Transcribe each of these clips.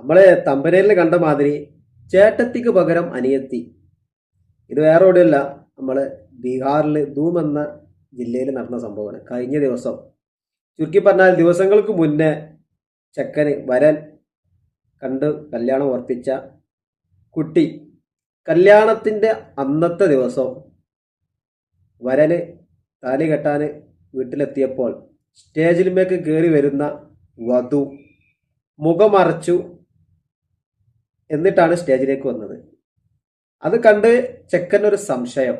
നമ്മൾ തമ്പനയിൽ കണ്ട മാതിരി ചേട്ടത്തിക്ക് പകരം അനിയത്തി. ഇത് വേറെ എവിടെയല്ല നമ്മൾ ബീഹാറിൽ ധൂം എന്ന ജില്ലയിൽ നടന്ന സംഭവമാണ്. കഴിഞ്ഞ ദിവസം. ചുരുക്കി പറഞ്ഞാൽ ദിവസങ്ങൾക്ക് മുന്നേ ചെക്കന് വരൻ കണ്ട് കല്യാണം ഉറപ്പിച്ച കുട്ടി കല്യാണത്തിന്റെ അന്നത്തെ ദിവസം വരന് താലി കെട്ടാൻ വീട്ടിലെത്തിയപ്പോൾ സ്റ്റേജിലുമേക്ക് കയറി വരുന്ന വധു മുഖമറച്ചു എന്നിട്ടാണ് സ്റ്റേജിലേക്ക് വന്നത്. അത് കണ്ട് ചെക്കൻ ഒരു സംശയം.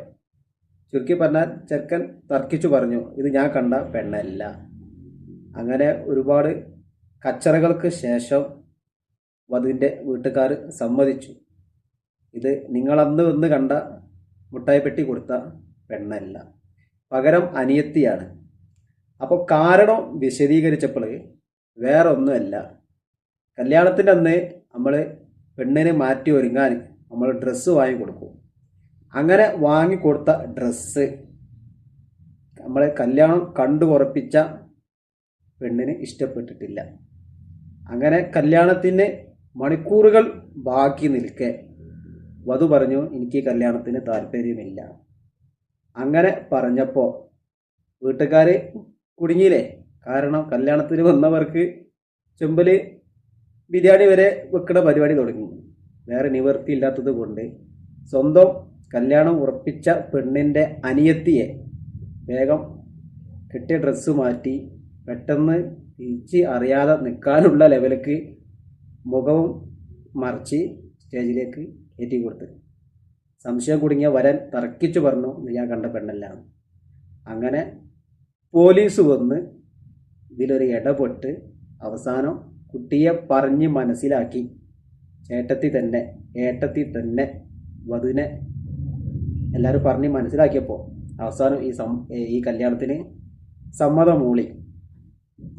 ചുരുക്കി പറഞ്ഞാൽ ചെക്കൻ തർക്കിച്ചു പറഞ്ഞു ഇത് ഞാൻ കണ്ട പെണ്ണല്ല. അങ്ങനെ ഒരുപാട് കച്ചറകൾക്ക് ശേഷം വധുവിന്റെ വീട്ടുകാർ സമ്മതിച്ചു. ഇത് നിങ്ങളന്ന് വന്ന് കണ്ട മുട്ടായി പെട്ടി കൊടുത്ത പെണ്ണല്ല. പകരം അനിയത്തിയാണ്. അപ്പോൾ കാരണം വിശദീകരിച്ചപ്പോൾ വേറൊന്നുമല്ല. കല്യാണത്തിന്റെ അന്ന് നമ്മൾ പെണ്ണിനെ മാറ്റി ഒരുങ്ങാൻ നമ്മൾ ഡ്രസ്സ് വാങ്ങി കൊടുക്കും. അങ്ങനെ വാങ്ങിക്കൊടുത്ത ഡ്രസ്സ് നമ്മളെ കല്യാണം കണ്ടു ഉറപ്പിച്ച പെണ്ണിന് ഇഷ്ടപ്പെട്ടിട്ടില്ല. അങ്ങനെ കല്യാണത്തിന് മണിക്കൂറുകൾ ബാക്കി നിൽക്കെ വധു പറഞ്ഞു എനിക്ക് കല്യാണത്തിന് താല്പര്യമില്ല. അങ്ങനെ പറഞ്ഞപ്പോൾ വീട്ടുകാർ കുടുങ്ങിയില്ലേ? കാരണം കല്യാണത്തിന് വന്നവർക്ക് ചെമ്പൽ ബിരിയാണി വരെ വെക്കുന്ന പരിപാടി തുടങ്ങി. വേറെ നിവർത്തി ഇല്ലാത്തത് കൊണ്ട് സ്വന്തം കല്യാണം ഉറപ്പിച്ച പെണ്ണിന്റെ അനിയത്തിയെ വേഗം കെട്ടിയ ഡ്രസ്സ് മാറ്റി പെട്ടെന്ന് തിരിച്ച് അറിയാതെ നിൽക്കാനുള്ള ലെവലിലേക്ക് മുഖവും മറിച്ച് സ്റ്റേജിലേക്ക് കയറ്റി കൊടുത്ത്. സംശയം കുടുങ്ങിയ വരൻ തർക്കിച്ചു പറഞ്ഞു "ഇത് ഞാൻ കണ്ട പെണ്ണല്ല. അങ്ങനെ പോലീസ് വന്ന് ഇതിലൊരു ഇടപെട്ട് അവസാനം കുട്ടിയെ പറഞ്ഞ് മനസ്സിലാക്കി. ഏട്ടത്തി തന്നെ ഏട്ടത്തി തന്നെ വധുവിനെ എല്ലാവരും പറഞ്ഞ് മനസ്സിലാക്കിയപ്പോൾ അവസാനം ഈ സം ഈ കല്യാണത്തിന് സമ്മതം മൂളി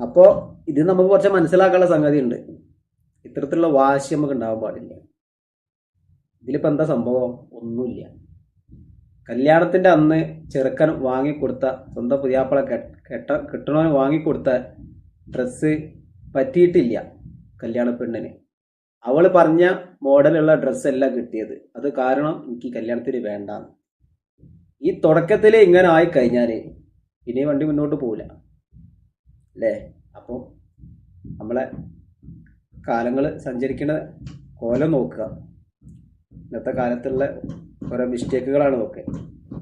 അപ്പോൾ ഇത് നമുക്ക് കുറച്ച് മനസ്സിലാക്കാനുള്ള സംഗതി ഉണ്ട് ഇത്തരത്തിലുള്ള വാശി നമുക്ക് ഉണ്ടാവാൻ പാടില്ല. ഇതിലിപ്പോൾ എന്താ സംഭവം? ഒന്നുമില്ല. കല്യാണത്തിന്റെ അന്ന് ചെറുക്കൻ വാങ്ങിക്കൊടുത്ത സ്വന്തം പുതിയാപ്പള കെട്ട കിട്ടണവന് വാങ്ങിക്കൊടുത്ത ഡ്രസ്സ് പറ്റിയിട്ടില്ല കല്യാണ പെണ്ണിന് അവൾ പറഞ്ഞ മോഡലുള്ള ഡ്രസ്സല്ല കിട്ടിയത്. അത് കാരണം എനിക്ക് കല്യാണത്തിന് വേണ്ട ഈ തുടക്കത്തിൽ ഇങ്ങനെ ആയി കഴിഞ്ഞാൽ ഇനി വണ്ടി മുന്നോട്ട് പോവില്ല. അല്ലേ? അപ്പോൾ നമ്മളെ കാലങ്ങൾ സഞ്ചരിക്കുന്ന കോലം നോക്കുക. ഇന്നത്തെ കാലത്തുള്ള ഓരോ മിസ്റ്റേക്കുകളാണ് നോക്കുക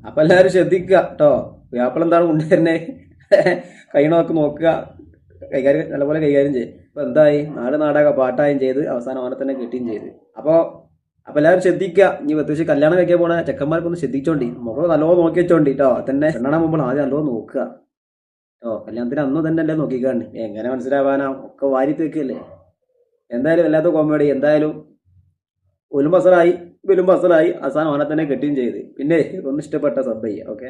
അപ്പം എല്ലാവരും ശ്രദ്ധിക്കുക കേട്ടോ. വ്യാപ്പളം എന്താണ് കൊണ്ടുതന്നെ കൈ നോക്കി നോക്കുക. കൈകാര്യം നല്ലപോലെ കൈകാര്യം ചെയ്യും. അപ്പോൾ എന്തായി? നാട് നാടക പാട്ടായും ചെയ്ത് അവസാനം അവനെ തന്നെ കിട്ടുകയും ചെയ്ത്. അപ്പോൾ അപ്പൊ എല്ലാവരും ശ്രദ്ധിക്കുക ഇനി പ്രത്യേകിച്ച് കല്യാണം കഴിക്കാൻ പോണ ചെക്കന്മാർക്കൊന്ന് ശ്രദ്ധിച്ചോണ്ടി. മുഖം നല്ലോണം നോക്കി വെച്ചോണ്ടി കേട്ടോ തന്നെ പെണ്ണാൻ മുമ്പ് ആദ്യം നല്ലോണം നോക്കുക. ഓ കല്യാണത്തിന് അന്ന് തന്നെ അല്ലേ നോക്കിക്കാണ് എങ്ങനെ മനസ്സിലാവാനാ? ഒക്കെ വാരി തേക്കല്ലേ? എന്തായാലും വല്ലാത്ത കോമഡി എന്തായാലും ഒലും ബസറായി ഇവലും ബസറായി അവസാനം അവനെ തന്നെ കെട്ടുകയും ചെയ്ത്. പിന്നെ ഒന്നും ഇഷ്ടപ്പെട്ട സബ്ബയ്യ ഓക്കെ